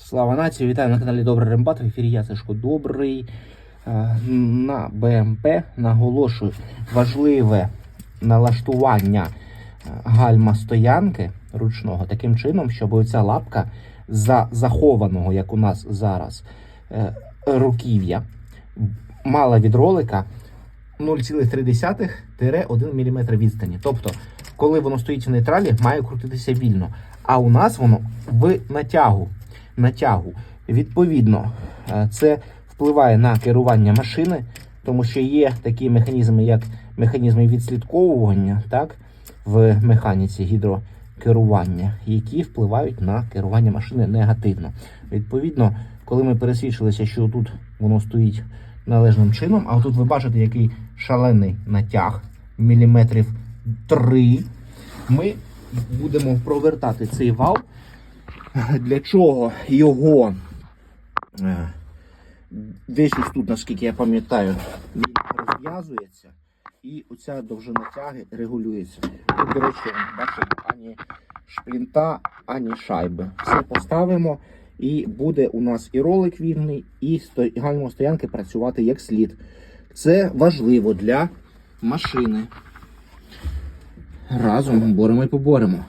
Слава нації! Вітаю на каналі Добрий Рембат. В ефірі я Сашко Добрий. Е, На БМП наголошую важливе налаштування е, гальма стоянки ручного таким чином, щоб оця лапка за захованого, як у нас зараз, е, руків'я мала від ролика 0,3-1 мм відстані. Тобто, коли воно стоїть в нейтралі, має крутитися вільно. А у нас воно в натягу. Натягу. Відповідно, е, це впливає на керування машини, тому що є такі механізми, як механізми відслідковування, так, в механіці гідрокерування, які впливають на керування машини негативно. Відповідно, коли ми пересвідчилися, що тут воно стоїть належним чином, а тут ви бачите, який шалений натяг міліметрів 3, ми будемо провертати цей вал. Для чого його е, десь ось тут, наскільки я пам'ятаю, він розв'язується, і оця довжина тяги регулюється. Тут, до речі, бачимо ані шплінта, ані шайби. Все поставимо, і буде у нас і ролик вільний, і гальмо стоянки працювати як слід. Це важливо для машини. Разом боремо і поборемо.